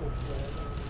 people forever.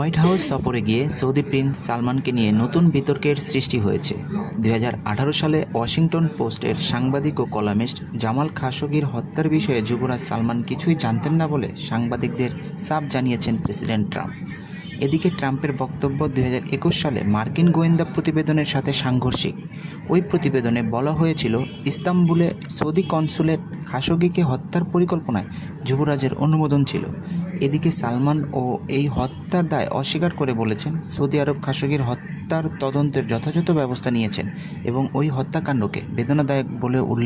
White House সফরে গিয়ে Saudi Prince সালমানকে নিয়ে নতুন বিতর্কের সৃষ্টি হয়েছে। দুই হাজার আঠারো সালে ওয়াশিংটন পোস্টের সাংবাদিক ও কলামিস্ট জামাল খাশোগির হত্যার বিষয়ে যুবরাজ সালমান কিছুই জানতেন না বলে সাংবাদিকদের সাফ জানিয়েছেন প্রেসিডেন্ট ট্রাম্প। এদিকে ট্রাম্পের বক্তব্য দুই হাজার একুশ সালে মার্কিন গোয়েন্দা প্রতিবেদনের সাথে সাংঘর্ষিক। ওই প্রতিবেদনে বলা হয়েছিল, ইস্তাম্বুলে সৌদি কনসুলেট খাশোগিকে হত্যার পরিকল্পনায় যুবরাজের অনুমোদন ছিল। এদিকে সালমান ও এই হত্যার দায় অস্বীকার করে বলেছেন, সৌদি আরব খাসগির হত্যার তদন্তের যথাযথ ব্যবস্থা নিয়েছেন এবং ওই হত্যাকাণ্ডকে বেদনাদায়ক বলে উল্লেখ